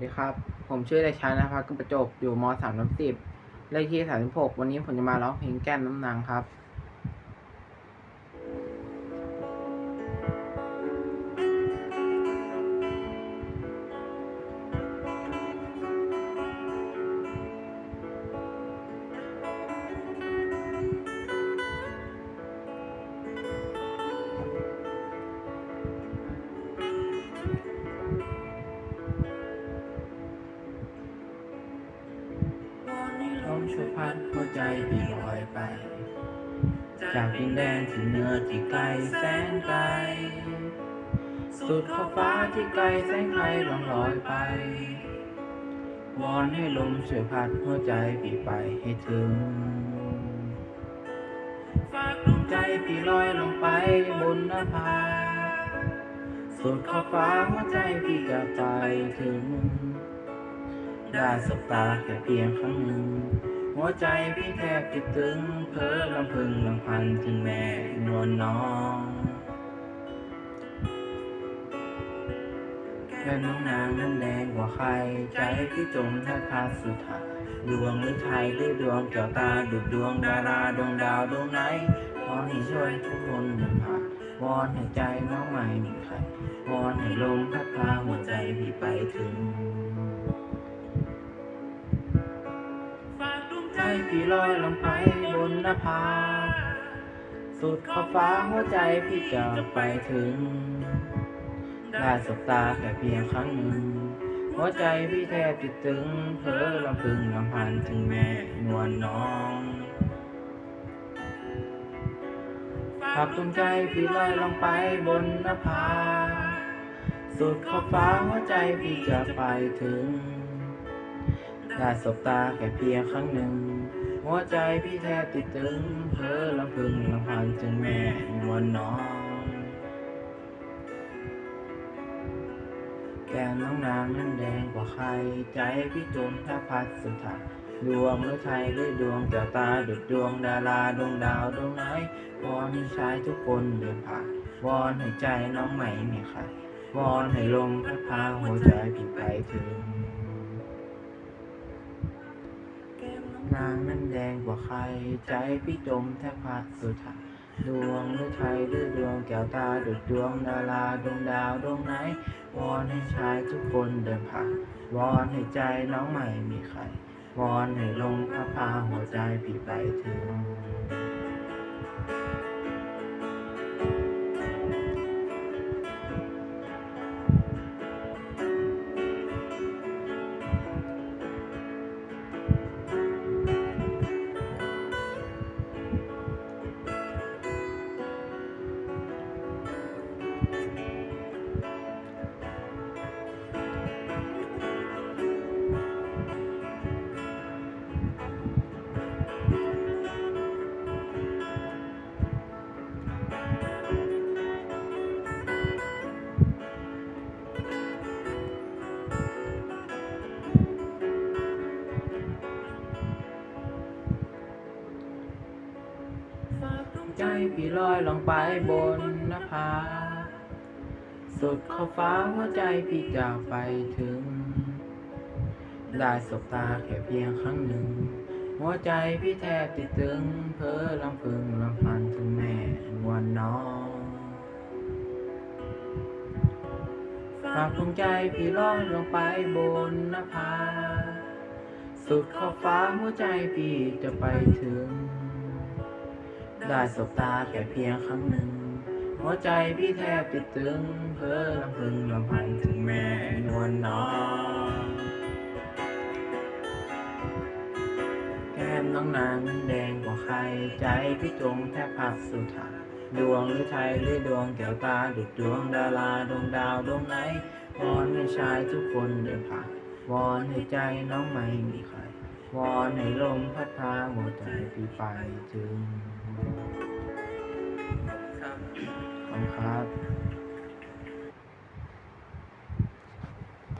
ดีครับ ผมชื่อเด็กชายนภัสกุลประจบ อยู่มสามทับสิบเลขที่สามสิบหกวันนี้ผมจะมาร้องเพลงแก้มน้ำนางครับ ลมช่วยพัดหัวใจพี่ลอยไป จากดินแดนที่เหนือที่ไกลแสนไกล สุดขอบฟ้าที่ไกลแสงไกลล่องลอยไป วอนให้ลมช่วยพัดหัวใจพี่ไปให้ถึง ฝากดวงใจพี่ลอยลงไปบนนภา สุดขอบฟ้าหัวใจพี่จะไปถึงได้สบตาแค่เพียงครั้งหนึ่ง หัวใจพี่แทบจะตึงเพ้อลำพึงลำพันถึงแม่นวลน้อง แค่น้องนางนั้นแดงกว่าใคร ใจพี่จมแทบพาสุดท้ายดวงหรือไทยหรือดวงแก้วตาดุดดวงดาราดวงดาวดวงไหนวอให้ช่วยทุกคนเดินผ่านวอนให้ใจน้องไม่มีใครวอนให้ลมพัดพาหัวใจพี่ไปถึง พี่ลอยลงไปบนนภา สุดขอบฟ้าหัวใจพี่จะไปถึง ได้สบตาแค่เพียงครั้งหนึ่ง หัวใจพี่แทบจะตึงเพ้อลำพึงลำพันถึงแม่นวลน้องฝากดวงใจพี่ลอยลงไปบนนภา สุดขอบฟ้าหัวใจพี่จะไปถึง ได้สบตาแค่เพียงครั้งหนึ่ง หัวใจพี่แทบติดตึงเพ้อลำพึงลำพันถึงแม่วลน้อง แก้มน้องนางนั้นแดงกว่าใคร ใจพี่จมถ้าพัดสุดท้ายดวงหรือไทยหรือดวงแก้วตาดุดดวงดาราดวงดาวดวงไหนวอนให้ชายทุกคนเดินผ่านวอนให้ใจน้องใหม่มีใครวอนให้ลมพัดพาหัวใจพี่ไปถึง นางนั้นแดงกว่าใคร ใจพี่จมแทบพัดสุดท้ายดวงหรือไทยหรือดวงแก้วตาดุดดวงดาราดวงดาวดวงไหน วอนให้ชายทุกคนเดินผ่าน วอนให้ใจน้องใหม่มีใคร วอนให้ลงพระพาหัวใจพี่ไปถึง ใจพี่ลอยลงไปบนนภาสุดขอบฟ้าหัวใจพี่จะไปถึง ได้สบตาแค่เพียงครั้งหนึ่ง หัวใจพี่แทบติดตึง เพ้อลำพึงลำพันถึงแม่นวลน้องฝากดวงใจพี่ลอยลงไปบนนภาสุดขอบฟ้าหัวใจพี่จะไปถึง ได้สบตาแค่เพียงครั้งหนึ่ง หัวใจพี่แทบติดตึง เพ้อลำพึงลำพันถึงแม่นวลน้องแก้มน้องนางนั้นแดงกว่าใคร ใจพี่จมแทบพักสุดท้ายดวงหรือไทยหรือดวงแก้วตาดุดดวงดาราดวงดาวดวงไหนวอนให้ชายทุกคนเดินผ่านวอนให้ใจน้องไม่มีใคร วอนให้ลมพัดพาหัวใจพี่ไปถึงขอบคุณครับ